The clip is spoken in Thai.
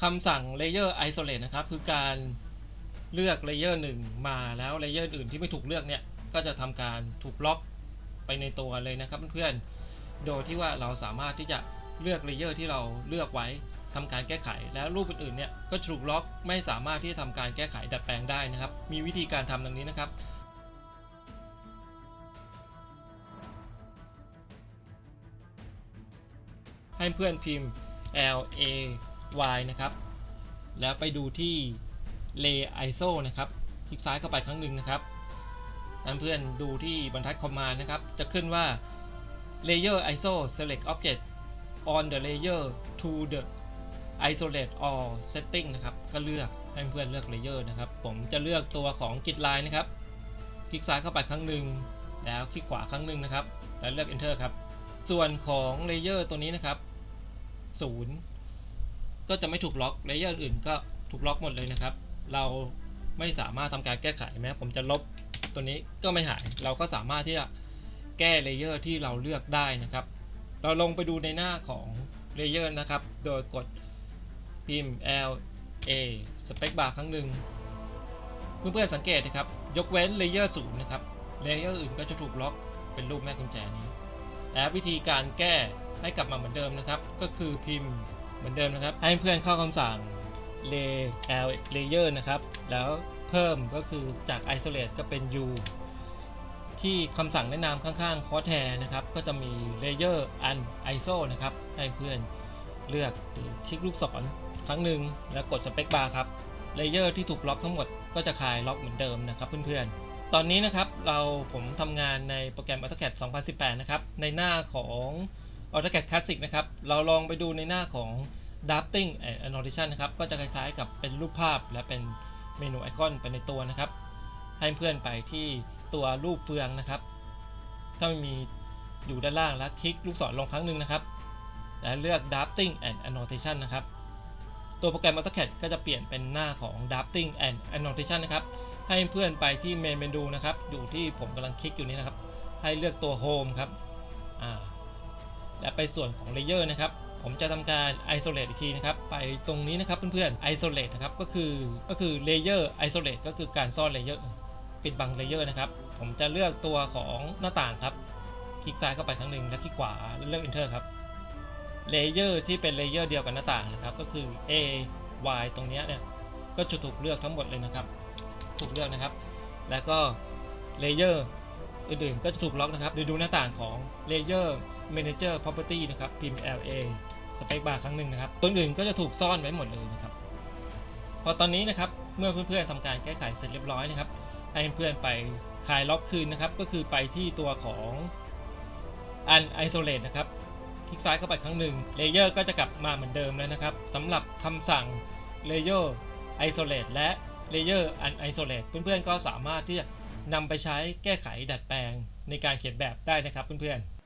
คำสั่ง layer isolate นะครับ คือการเลือก layer 1 มาแล้ว layer อื่นที่ไม่ถูกเลือกเนี่ย ก็จะทำการถูกล็อกไปในตัวเลยนะครับเพื่อนๆ โดยที่ว่าเราสามารถที่จะเลือก layer ที่เราเลือกไว้ทำการแก้ไข แล้วรูปอื่นๆ เนี่ย ก็ถูกล็อกไม่สามารถที่จะทำการแก้ไขดัดแปลงได้นะครับ มีวิธีการทำดังนี้นะครับให้เพื่อนพิมพ์ L A Y นะครับ แล้วไปดูที่ Lay ISO นะครับ คลิกซ้ายเข้าไปครั้งหนึ่งนะครับท่นเพื่อนดูที่บรรทัด command นะครับ จะขึ้นว่า layer ISO select object on the layer to the isolate all setting นะครับ ก็เลือกให้เพื่อนเลือก layer นะครับ ผมจะเลือกตัวของ git line นะครับ คลิกซ้ายเข้าไปครั้งหนึ่ง แล้วคลิกขวาครั้งหนึ่งนะครับ แล้วเลือก enter ครับ ส่วนของ layer ตัวนี้นะครับศูนย์ ก็จะไม่ถูกล็อกเลเยอร์อื่นก็ถูกล็อกหมดเลยนะครับ เราไม่สามารถทำการแก้ไขแม้ผมจะลบตัวนี้ก็ไม่หาย เราก็สามารถที่จะแก้เลเยอร์ที่เราเลือกได้นะครับ เราลงไปดูในหน้าของเลเยอร์นะครับ โดยกดพิมพ์ L A Spec Bar ครั้งหนึ่งเพื่อนๆสังเกตนะครับ ยกเว้นเลเยอร์ศูนย์นะครับ เลเยอร์อื่นก็จะถูกล็อกเป็นรูปแม่กุญแจนี้ และวิธีการแก้ให้กลับมาเหมือนเดิมนะครับ ก็คือพิมพ์ เหมือนเดิมนะครับ ให้เพื่อนเข้าคำสั่ง lay l layer นะครับ แล้วเพิ่มก็คือจาก isolate ก็เป็น u ที่คำสั่งแนะนำข้างๆ crosshair นะครับ ก็จะมี layer un iso นะครับ ให้เพื่อนเลือกหรือคลิกลูกศรครั้งหนึ่งแล้วกด space bar ครับ layer ที่ถูกล็อกทั้งหมดก็จะคลายล็อกเหมือนเดิมนะครับเพื่อนๆ ตอนนี้นะครับเราผมทำงานในโปรแกรม AutoCAD 2018 นะครับ ในหน้าของ AutoCAD Classic นะครับ เราลองไปดูในหน้าของ Drafting and Annotation นะครับ ก็จะคล้ายๆกับเป็นรูปภาพและเป็นเมนูไอคอนไปในตัวนะครับ ให้เพื่อนไปที่ตัวรูปเฟืองนะครับ ถ้าไม่มีอยู่ด้านล่างแล้วคลิกลูกศรลงครั้งหนึ่งนะครับ และเลือก Drafting and Annotation นะครับ ตัวโปรแกรม AutoCAD ก็จะเปลี่ยนเป็นหน้าของ Drafting and Annotation นะครับ ให้เพื่อนไปที่เมนเมนูนะครับ อยู่ที่ผมกำลังคลิกอยู่นี้นะครับ ให้เลือกตัว Home ครับ อ่า และไปส่วนของ Layer นะครับผมจะทำการ isolate อีกทีนะครับ ไปตรงนี้นะครับเพื่อนๆ isolate นะครับ ก็คือ ก็คือ layer isolate ก็คือการซ่อน layer ปิดบัง layer นะครับ ผมจะเลือกตัวของหน้าต่างครับ คลิกซ้ายเข้าไปครั้งหนึ่งและคลิกขวาแล้วเลือก enter ครับ layer ที่เป็น layer เดียวกับหน้าต่างนะครับ ก็คือ a y ตรงนี้เนี่ย ก็จะถูกเลือกทั้งหมดเลยนะครับ ถูกเลือกนะครับ แล้วก็ layer อื่นๆ ก็จะถูกล็อกนะครับ โดยดูหน้าต่างของ layer manager property นะครับ พิมพ์ LA space bar ครั้งหนึ่งนะครับ ตัวอื่นก็จะถูกซ่อนไว้หมดเลยนะครับ พอตอนนี้นะครับเมื่อเพื่อนๆทำการแก้ไขเสร็จเรียบร้อยนะครับให้เพื่อนไปคลายล็อกคืนนะครับ ก็คือไปที่ตัวของ un isolate นะครับ คลิกซ้ายเข้าไปครั้งหนึ่ง layer ก็จะกลับมาเหมือนเดิมแล้วนะครับสำหรับคำสั่ง layer isolate และ layer un isolate เพื่อนๆก็สามารถที่จะนำไปใช้แก้ไขดัดแปลงในการเขียนแบบได้นะครับเพื่อนๆ